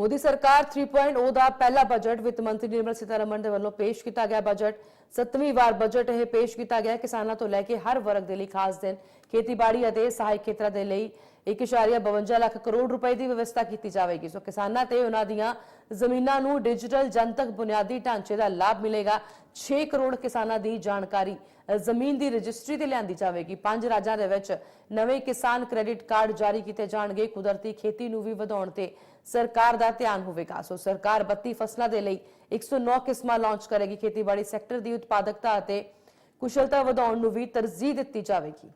ਮੋਦੀ ਸਰਕਾਰ 3.0 ਦਾ ਪਹਿਲਾ ਬਜਟ ਵਿੱਤ ਮੰਤਰੀ ਨਿਰਮਲ ਸੀਤਾਰਮਨ ਦੇ ਵੱਲੋਂ ਪੇਸ਼ ਕੀਤਾ ਗਿਆ ਬਜਟ ਸੱਤਵੀਂ ਵਾਰ ਬਜਟ ਇਹ ਪੇਸ਼ ਕੀਤਾ ਗਿਆ ਕਿਸਾਨਾਂ ਤੋਂ ਲੈ ਕੇ ਹਰ ਵਰਗ ਦੇ ਲਈ ਖਾਸ ਦਿਨ। ਖੇਤੀਬਾੜੀ ਅਤੇ ਸਹਾਇਕ ਖੇਤਰਾਂ ਦੇ ਲਈ 1.52 ਲੱਖ ਕਰੋੜ ਰੁਪਏ ਦੀ ਵਿਵਸਥਾ ਕੀਤੀ ਜਾਵੇਗੀ। ਸੋ ਕਿਸਾਨਾਂ ਤੇ ਉਹਨਾਂ ਦੀਆਂ ਜ਼ਮੀਨਾਂ ਨੂੰ ਡਿਜੀਟਲ ਜਨਤਕ ਬੁਨਿਆਦੀ ਢਾਂਚੇ ਦਾ ਲਾਭ ਮਿਲੇਗਾ। 6 ਕਰੋੜ ਕਿਸਾਨਾਂ ਦੀ ਜਾਣਕਾਰੀ ਜ਼ਮੀਨ ਦੀ ਰਜਿਸਟਰੀ ਤੇ ਲਿਆਂਦੀ ਜਾਵੇਗੀ। ਪੰਜ ਰਾਜਾਂ ਦੇ ਵਿੱਚ ਨਵੇਂ ਕਿਸਾਨ ਕ੍ਰੈਡਿਟ ਕਾਰਡ ਜਾਰੀ ਕੀਤੇ ਜਾਣਗੇ। ਕੁਦਰਤੀ ਖੇਤੀ ਨੂੰ ਵੀ ਵਧਾਉਣ ਤੇ ਸਰਕਾਰ ਦਾ ਧਿਆਨ ਹੋਵੇਗਾ। ਸੋ ਸਰਕਾਰ 32 ਫਸਲਾਂ ਦੇ ਲਈ 109 ਕਿਸਮਾਂ ਲਾਂਚ ਕਰੇਗੀ। ਖੇਤੀਬਾੜੀ ਸੈਕਟਰ ਦੀ ਉਤਪਾਦਕਤਾ ਅਤੇ ਕੁਸ਼ਲਤਾ ਵਧਾਉਣ ਨੂੰ ਵੀ ਤਰਜੀਹ ਦਿੱਤੀ ਜਾਵੇਗੀ।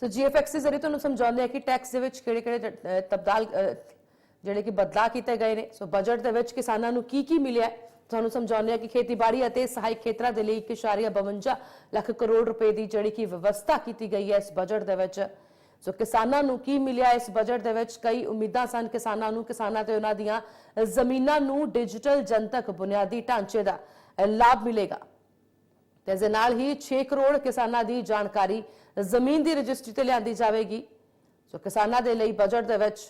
ਸੋ ਜੀਐਫਐਕਸ ਦੇ ਜ਼ਰੀਏ ਤੁਹਾਨੂੰ ਸਮਝਾਉਂਦੇ ਆ ਕਿ ਟੈਕਸ ਦੇ ਵਿੱਚ ਕਿਹੜੇ-ਕਿਹੜੇ ਤਬਦਾਲ ਜਿਹੜੇ ਕਿ ਬਦਲਾਅ ਕੀਤੇ ਗਏ ਨੇ। ਸੋ ਬਜਟ ਦੇ ਵਿੱਚ ਕਿਸਾਨਾਂ ਨੂੰ ਕੀ ਕੀ ਮਿਲਿਆ? ਤੁਹਾਨੂੰ ਸਮਝਾਉਂਦੇ ਆ ਕਿ ਖੇਤੀਬਾੜੀ ਅਤੇ ਸਹਾਇਕ ਖੇਤਰਾਂ ਦੇ ਲਈ 1.52 ਲੱਖ ਕਰੋੜ ਰੁਪਏ ਦੀ ਜਿਹੜੀ ਕਿ ਵਿਵਸਥਾ ਕੀਤੀ ਗਈ ਹੈ ਇਸ ਬਜਟ ਦੇ ਵਿੱਚ। ਸੋ ਕਿਸਾਨਾਂ ਨੂੰ ਕੀ ਮਿਲਿਆ ਇਸ ਬਜਟ ਦੇ ਵਿੱਚ? ਕਈ ਉਮੀਦਾਂ ਸਨ ਕਿਸਾਨਾਂ ਨੂੰ, ਕਿਸਾਨਾਂ ਤੇ ਉਹਨਾਂ ਦੀਆਂ ਜ਼ਮੀਨਾਂ ਨੂੰ ਡਿਜੀਟਲ ਜਨਤਕ ਬੁਨਿਆਦੀ ਢਾਂਚੇ ਦਾ ਲਾਭ ਮਿਲੇਗਾ। ਤੇ ਇਸ ਦੇ ਨਾਲ ਹੀ 6 ਕਰੋੜ ਕਿਸਾਨਾਂ ਦੀ ਜਾਣਕਾਰੀ ਜ਼ਮੀਨ ਦੀ ਰਜਿਸਟਰੀ ਤੇ ਲਿਆਂਦੀ ਜਾਵੇਗੀ। ਸੋ ਕਿਸਾਨਾਂ ਦੇ ਲਈ ਬਜਟ ਦੇ ਵਿੱਚ,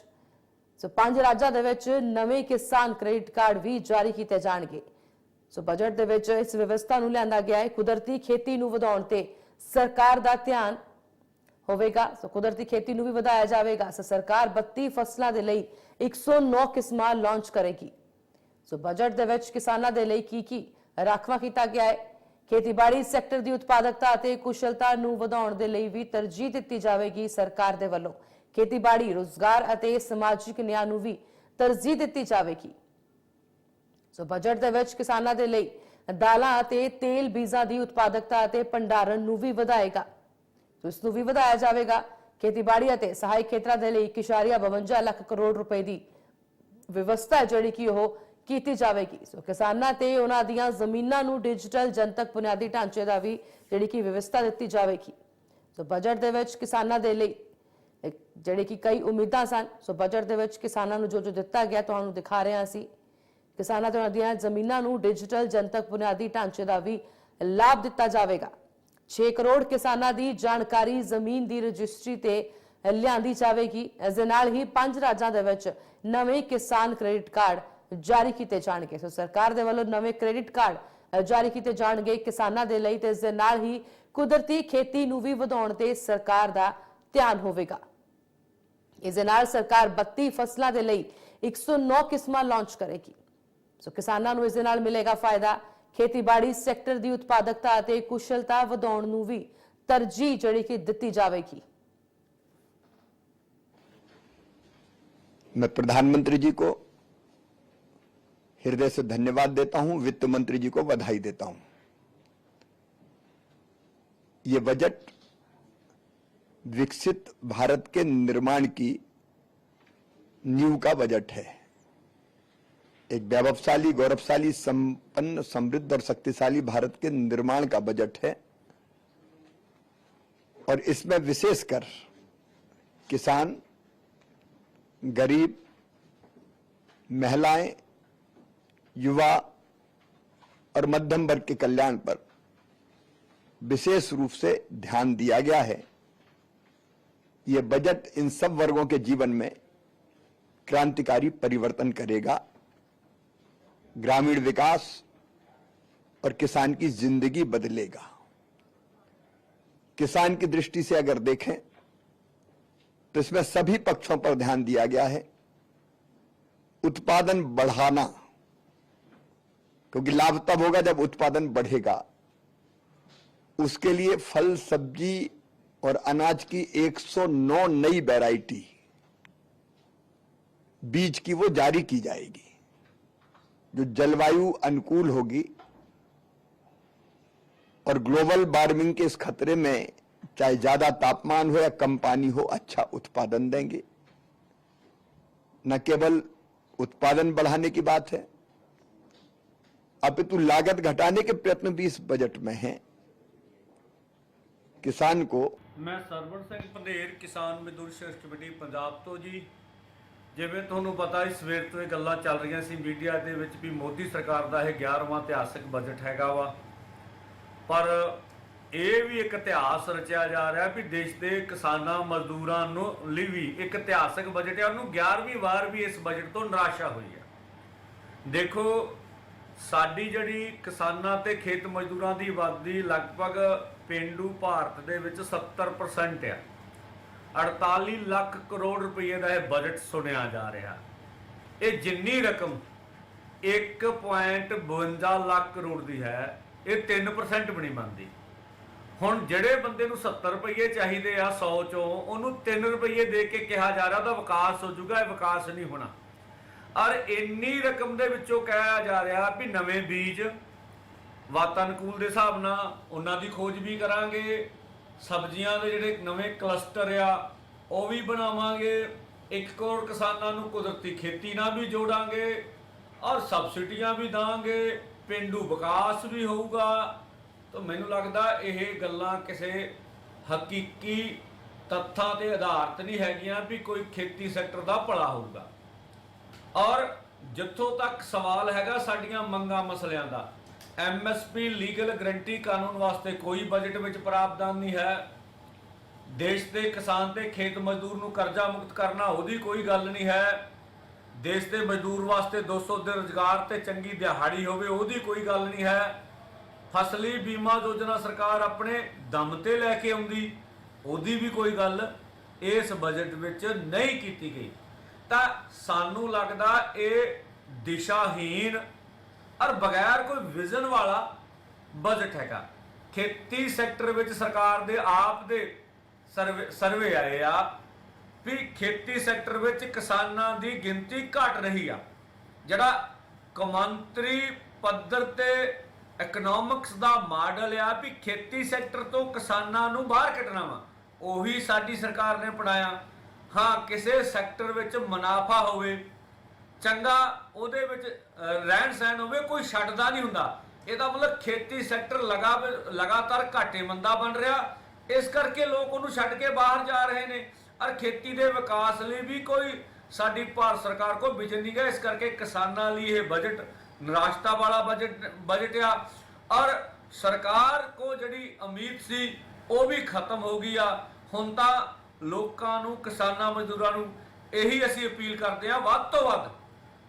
ਸੋ ਪੰਜ ਰਾਜਾਂ ਦੇ ਵਿੱਚ ਨਵੇਂ ਕਿਸਾਨ ਕ੍ਰੈਡਿਟ ਕਾਰਡ ਵੀ ਜਾਰੀ ਕੀਤੇ ਜਾਣਗੇ। ਸੋ ਬਜਟ ਦੇ ਵਿੱਚ ਇਸ ਵਿਵਸਥਾ ਨੂੰ ਲਿਆਂਦਾ ਗਿਆ ਹੈ, ਕੁਦਰਤੀ ਖੇਤੀ ਨੂੰ ਵਧਾਉਣ ਤੇ ਸਰਕਾਰ ਦਾ ਧਿਆਨ ਹੋਵੇਗਾ। ਸੋ ਕੁਦਰਤੀ ਖੇਤੀ ਨੂੰ ਵੀ ਵਧਾਇਆ ਜਾਵੇਗਾ। ਸੋ ਸਰਕਾਰ 32 ਫਸਲਾਂ ਦੇ ਲਈ 109 ਕਿਸਮਾਂ ਲਾਂਚ ਕਰੇਗੀ। ਸੋ ਬਜਟ ਦੇ ਵਿੱਚ ਕਿਸਾਨਾਂ ਦੇ ਲਈ ਕੀ ਕੀ ਰਾਖਵਾ ਕੀਤਾ ਗਿਆ ਹੈ? ਖੇਤੀਬਾੜੀ ਸੈਕਟਰ ਦੀ ਉਤਪਾਦਕਤਾ ਅਤੇ ਕੁਸ਼ਲਤਾ ਨੂੰ ਵਧਾਉਣ ਦੇ ਲਈ ਵੀ ਤਰਜੀਹ ਦਿੱਤੀ ਜਾਵੇਗੀ ਸਰਕਾਰ ਦੇ ਵੱਲੋਂ। ਖੇਤੀਬਾੜੀ, ਰੋਜ਼ਗਾਰ ਅਤੇ ਸਮਾਜਿਕ ਨਿਆਂ ਨੂੰ ਵੀ ਤਰਜੀਹ ਦਿੱਤੀ ਜਾਵੇਗੀ। ਸੋ ਬਜਟ ਦੇ ਵਿੱਚ ਕਿਸਾਨਾਂ ਦੇ ਲਈ ਦਾਲਾਂ ਅਤੇ ਤੇਲ ਬੀਜਾਂ ਦੀ ਉਤਪਾਦਕਤਾ ਅਤੇ ਭੰਡਾਰਨ ਨੂੰ ਵੀ ਵਧਾਏਗਾ। ਸੋ ਇਸ ਨੂੰ ਵੀ ਵਧਾਇਆ ਜਾਵੇਗਾ। ਖੇਤੀਬਾੜੀ ਅਤੇ ਸਹਾਇਕ ਖੇਤਰਾਂ ਦੇ ਲਈ 1.52 ਲੱਖ ਕਰੋੜ ਰੁਪਏ ਦੀ ਵਿਵਸਥਾ ਜਿਹੜੀ ਕਿ ਉਹ ਕੀਤੀ ਜਾਵੇਗੀ। ਸੋ ਕਿਸਾਨਾਂ ਤੇ ਉਹਨਾਂ ਦੀਆਂ ਜ਼ਮੀਨਾਂ ਨੂੰ ਡਿਜੀਟਲ ਜਨਤਕ ਬੁਨਿਆਦੀ ਢਾਂਚੇ ਦਾ ਵੀ ਜਿਹੜੀ ਕਿ ਵਿਵਸਥਾ ਦਿੱਤੀ ਜਾਵੇਗੀ। ਸੋ ਬਜਟ ਦੇ ਵਿੱਚ ਕਿਸਾਨਾਂ ਦੇ ਲਈ ਇੱਕ ਜਿਹੜੇ ਕਿ ਕਈ ਉਮੀਦਾਂ ਸਨ। ਸੋ ਬਜਟ ਦੇ ਵਿੱਚ ਕਿਸਾਨਾਂ ਨੂੰ ਜੋ ਜੋ ਦਿੱਤਾ ਗਿਆ ਤੁਹਾਨੂੰ ਦਿਖਾ ਰਹੇ ਹਾਂ ਅਸੀਂ ਕਿਸਾਨਾਂ ਤੇ ਉਹਨਾਂ ਦੀਆਂ ਜ਼ਮੀਨਾਂ ਨੂੰ ਡਿਜੀਟਲ ਜਨਤਕ ਬੁਨਿਆਦੀ ਢਾਂਚੇ ਦਾ ਵੀ ਲਾਭ ਦਿੱਤਾ ਜਾਵੇਗਾ। 6 ਕਰੋੜ ਕਿਸਾਨਾਂ ਦੀ ਜਾਣਕਾਰੀ ਜ਼ਮੀਨ ਦੀ ਰਜਿਸਟਰੀ ਤੇ ਲਿਆਂਦੀ ਜਾਵੇਗੀ। ਇਸ ਦੇ ਨਾਲ ਹੀ ਪੰਜ ਰਾਜਾਂ ਦੇ ਵਿੱਚ ਨਵੇਂ ਕਿਸਾਨ ਕ੍ਰੈਡਿਟ ਕਾਰਡ ਜਾਰੀ ਕੀਤੇ ਜਾਣਗੇ ਸੋ ਸਰਕਾਰ ਦੇ ਵੱਲੋਂ ਨਵੇਂ ਕ੍ਰੈਡਿਟ ਕਾਰਡ ਅ, ਜਾਰੀ ਕੀਤੇ ਜਾਣਗੇ ਕਿਸਾਨਾਂ ਦੇ ਲਈ ਤੇ ਇਸ ਦੇ ਨਾਲ ਹੀ ਕੁਦਰਤੀ ਖੇਤੀ ਨੂੰ ਵੀ ਵਧਾਉਣ ਤੇ ਸਰਕਾਰ ਦਾ ਧਿਆਨ ਹੋਵੇਗਾ ਇਸ ਦੇ ਨਾਲ ਸਰਕਾਰ 32 ਫਸਲਾਂ ਦੇ ਲਈ 109 ਕਿਸਮਾਂ ਲਾਂਚ ਕਰੇਗੀ ਸੋ ਕਿਸਾਨਾਂ ਨੂੰ ਇਸ ਦੇ ਨਾਲ ਮਿਲੇਗਾ ਫਾਇਦਾ ਖੇਤੀਬਾੜੀ ਸੈਕਟਰ ਦੀ ਉਤਪਾਦਕਤਾ ਅਤੇ ਕੁਸ਼ਲਤਾ ਵਧਾਉਣ ਨੂੰ ਵੀ ਤਰਜੀਹ ਜਿਹੜੀ ਕਿ ਦਿੱਤੀ ਜਾਵੇਗੀ मैं प्रधानमंत्री जी को हृदय से धन्यवाद देता हूँ, वित्त मंत्री जी को बधाई देता हूँ। ये बजट विकसित भारत के निर्माण की नींव का बजट है। एक वैभवशाली गौरवशाली, संपन्न, समृद्ध और शक्तिशाली भारत के निर्माण का बजट है। और इसमें विशेषकर किसान, गरीब, महिलाएँ युवा और मध्यम वर्ग के कल्याण पर विशेष रूप से ध्यान दिया गया है। यह बजट इन सब वर्गों के जीवन में क्रांतिकारी परिवर्तन करेगा। ग्रामीण विकास और किसान की ज़िंदगी बदलेगा। किसान की दृष्टि से अगर देखें तो इसमें सभी पक्षों पर ध्यान दिया गया है। उत्पादन बढ़ाना क्योंकि लाभ तब होगा जब उत्पादन बढ़ेगा। उसके लिए फल, सब्ज़ी और अनाज की 109 नई वैरायटी बीज की वो जारी की जाएगी। जो जलवायु अनुकूल होगी और ग्लोबल वार्मिंग के इस खतरे में चाहे ज़्यादा तापमान हो या कम पानी हो अच्छा उत्पादन देंगे। न केवल उत्पादन बढ़ाने की बात है अपितु लागत घटाने के प्रयत्न भी इस बजट में हैं किसान को ਮੈਂ ਸਰਵਣ ਸਿੰਘ ਪੰਧੇਰ ਕਿਸਾਨ ਮਜ਼ਦੂਰ ਸੰਘਰਸ਼ ਕਮੇਟੀ ਪੰਜਾਬ ਤੋਂ ਜੀ ਜਿਵੇਂ ਤੁਹਾਨੂੰ ਪਤਾ ਹੈ ਸਵੇਰ ਤੋਂ ਇਹ ਗੱਲਾਂ ਚੱਲ ਰਹੀਆਂ ਸੀ ਮੀਡੀਆ ਦੇ ਵਿੱਚ ਵੀ ਮੋਦੀ ਸਰਕਾਰ ਦਾ ਇਹ 11ਵਾਂ ਇਤਿਹਾਸਕ ਬਜਟ ਹੈਗਾ ਵਾ ਪਰ ਇਹ ਵੀ ਇੱਕ ਇਤਿਹਾਸ ਰਚਿਆ ਜਾ ਰਿਹਾ ਵੀ ਦੇਸ਼ ਦੇ ਕਿਸਾਨਾਂ ਮਜ਼ਦੂਰਾਂ ਨੂੰ ਲਈ ਵੀ ਇੱਕ ਇਤਿਹਾਸਕ ਬਜਟ ਹੈ ਉਹਨੂੰ 11ਵੀਂ ਵਾਰ ਵੀ ਇਸ ਬਜਟ ਤੋਂ ਨਿਰਾਸ਼ਾ ਹੋਈ ਹੈ ਦੇਖੋ ਸਾਡੀ ਜਿਹੜੀ ਕਿਸਾਨਾਂ ਤੇ ਖੇਤ ਮਜ਼ਦੂਰਾਂ ਦੀ ਆਬਾਦੀ ਲਗਭਗ ਪਿੰਡੂ ਭਾਰਤ ਦੇ ਵਿੱਚ 70% ਆ। 48 ਲੱਖ ਕਰੋੜ ਰੁਪਏ ਦਾ ਇਹ ਬਜਟ ਸੁਣਿਆ ਜਾ ਰਿਹਾ। ਇਹ ਜਿੰਨੀ ਰਕਮ 1.52 ਲੱਖ ਕਰੋੜ ਦੀ ਹੈ, ਇਹ 3% ਵੀ ਨਹੀਂ ਬਣਦੀ। ਹੁਣ ਜਿਹੜੇ ਬੰਦੇ ਨੂੰ 70 ਰੁਪਏ ਚਾਹੀਦੇ ਆ 100 ਚੋਂ, ਉਹਨੂੰ 3 ਰੁਪਏ ਦੇ ਕੇ ਕਿਹਾ ਜਾ ਰਿਹਾ, ਉਹਦਾ ਵਿਕਾਸ ਹੋ ਜਾਊਗਾ, ਇਹ ਵਿਕਾਸ ਨਹੀਂ ਹੋਣਾ। ਔਰ ਇੰਨੀ ਰਕਮ ਦੇ ਵਿੱਚੋਂ ਕਿਹਾ ਜਾ ਰਿਹਾ ਵੀ ਨਵੇਂ ਬੀਜ ਵਾਤਾਨੁਕੂਲ ਦੇ ਹਿਸਾਬ ਨਾਲ ਉਹਨਾਂ ਦੀ ਖੋਜ ਵੀ ਕਰਾਂਗੇ, ਸਬਜ਼ੀਆਂ ਦੇ ਜਿਹੜੇ ਨਵੇਂ ਕਲਸਟਰ ਆ, ਉਹ ਵੀ ਬਣਾਵਾਂਗੇ, ਇੱਕ ਕਰੋੜ ਕਿਸਾਨਾਂ ਨੂੰ ਕੁਦਰਤੀ ਖੇਤੀ ਨਾਲ ਵੀ ਜੋੜਾਂਗੇ ਔਰ ਸਬਸਿਡੀਆਂ ਵੀ ਦਾਂਗੇ, ਪਿੰਡੂ ਵਿਕਾਸ ਵੀ ਹੋਊਗਾ। ਤਾਂ ਮੈਨੂੰ ਲੱਗਦਾ ਇਹ ਗੱਲਾਂ ਕਿਸੇ ਹਕੀਕੀ ਤੱਥਾਂ ਤੇ ਆਧਾਰਿਤ ਨਹੀਂ ਹੈਗੀਆਂ ਵੀ ਕੋਈ ਖੇਤੀ ਸੈਕਟਰ ਦਾ ਭਲਾ ਹੋਊਗਾ। ਔਰ ਜਿੱਥੋਂ ਤੱਕ ਸਵਾਲ ਹੈਗਾ ਸਾਡੀਆਂ ਮੰਗਾਂ ਮਸਲਿਆਂ ਦਾ ਐਮਐਸਪੀ ਲੀਗਲ ਗਰੰਟੀ ਕਾਨੂੰਨ ਵਾਸਤੇ ਕੋਈ ਬਜਟ ਵਿੱਚ ਪ੍ਰਾਵਧਾਨ ਨਹੀਂ ਹੈ। ਦੇਸ਼ ਦੇ ਕਿਸਾਨ ਤੇ ਖੇਤ ਮਜ਼ਦੂਰ ਨੂੰ ਕਰਜ਼ਾ ਮੁਕਤ ਕਰਨਾ ਉਹਦੀ ਕੋਈ ਗੱਲ ਨਹੀਂ ਹੈ। ਦੇਸ਼ ਦੇ ਮਜ਼ਦੂਰ ਵਾਸਤੇ 200 ਦੇ ਰੁਜ਼ਗਾਰ ਤੇ ਚੰਗੀ ਦਿਹਾੜੀ ਹੋਵੇ ਉਹਦੀ ਕੋਈ ਗੱਲ ਨਹੀਂ ਹੈ। ਫਸਲੀ ਬੀਮਾ ਯੋਜਨਾ ਸਰਕਾਰ ਆਪਣੇ ਦਮ ਤੇ ਲੈ ਕੇ ਆਉਂਦੀ, ਉਹਦੀ ਵੀ ਕੋਈ ਗੱਲ ਇਸ ਬਜਟ ਵਿੱਚ ਨਹੀਂ ਕੀਤੀ ਗਈ। ਤਾਂ ਸਾਨੂੰ ਲੱਗਦਾ ਇਹ ਦਿਸ਼ਾਹੀਨ ਔਰ ਬਗੈਰ ਕੋਈ ਵਿਜ਼ਨ ਵਾਲਾ ਬਜਟ ਹੈਗਾ। ਖੇਤੀ ਸੈਕਟਰ ਵਿੱਚ ਸਰਕਾਰ ਦੇ ਆਪ ਦੇ ਸਰਵੇ ਸਰਵੇ ਆਏ ਆ ਵੀ ਖੇਤੀ ਸੈਕਟਰ ਵਿੱਚ ਕਿਸਾਨਾਂ ਦੀ ਗਿਣਤੀ ਘਟ ਰਹੀ ਆ। ਜਿਹੜਾ ਕੌਮਾਂਤਰੀ ਪੱਧਰ ਤੇ ਇਕਨੋਮਿਕਸ ਦਾ ਮਾਡਲ ਆ ਵੀ ਖੇਤੀ ਸੈਕਟਰ ਤੋਂ ਕਿਸਾਨਾਂ ਨੂੰ ਬਾਹਰ ਕੱਢਣਾ ਵਾ, ਉਹੀ ਸਾਡੀ ਸਰਕਾਰ ਨੇ ਪੜਾਇਆ ਹਾਂ, ਕਿਸੇ ਸੈਕਟਰ ਵਿੱਚ ਮੁਨਾਫਾ ਹੋਵੇ, ਚੰਗਾ ਉਹਦੇ ਵਿੱਚ ਰਹਿਣ ਸਹਿਣ ਹੋਵੇ, ਕੋਈ ਛੱਡਦਾ ਨਹੀਂ ਹੁੰਦਾ। ਇਹਦਾ ਮਤਲਬ ਖੇਤੀ ਸੈਕਟਰ ਲਗਾ, ਲਗਾਤਾਰ ਘਾਟੇ ਬਣ ਰਿਹਾ। ਇਸ ਕਰਕੇ ਲੋਕ ਉਹਨੂੰ ਛੱਡ ਕੇ ਬਾਹਰ ਜਾ ਰਹੇ ਨੇ। ਔਰ ਖੇਤੀ ਦੇ ਵਿਕਾਸ ਲਈ ਵੀ ਕੋਈ ਸਾਡੀ ਭਾਰਤ ਸਰਕਾਰ ਕੋਲ ਵਿਜ਼ਨ ਨਹੀਂ ਗਾ ਇਸ ਕਰਕੇ ਕਿਸਾਨਾਂ ਲਈ ਇਹ ਬਜਟ ਨਿਰਾਸ਼ਤਾ ਵਾਲਾ ਬਜਟ ਬਜਟ ਆ। ਔਰ ਸਰਕਾਰ ਕੋ ਜਿਹੜੀ ਉਮੀਦ ਸੀ, ਉਹ ਵੀ ਖਤਮ ਹੋ ਗਈ ਆ। ਹੁਣ ਤਾਂ ਲੋਕਾਂ ਨੂੰ, ਕਿਸਾਨਾਂ, ਮਜ਼ਦੂਰਾਂ ਨੂੰ ਇਹੀ ਅਸੀਂ ਅਪੀਲ ਕਰਦੇ ਹਾਂ, ਵੱਧ ਤੋਂ ਵੱਧ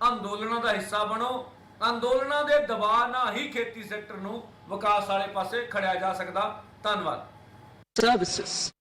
ਅੰਦੋਲਨਾਂ ਦਾ ਹਿੱਸਾ ਬਣੋ। ਅੰਦੋਲਨਾਂ ਦੇ ਦਬਾਅ ਨਾਲ ਹੀ ਖੇਤੀ ਸੈਕਟਰ ਨੂੰ ਵਿਕਾਸ ਵਾਲੇ ਪਾਸੇ ਖੜਿਆ ਜਾ ਸਕਦਾ। ਧੰਨਵਾਦ। Services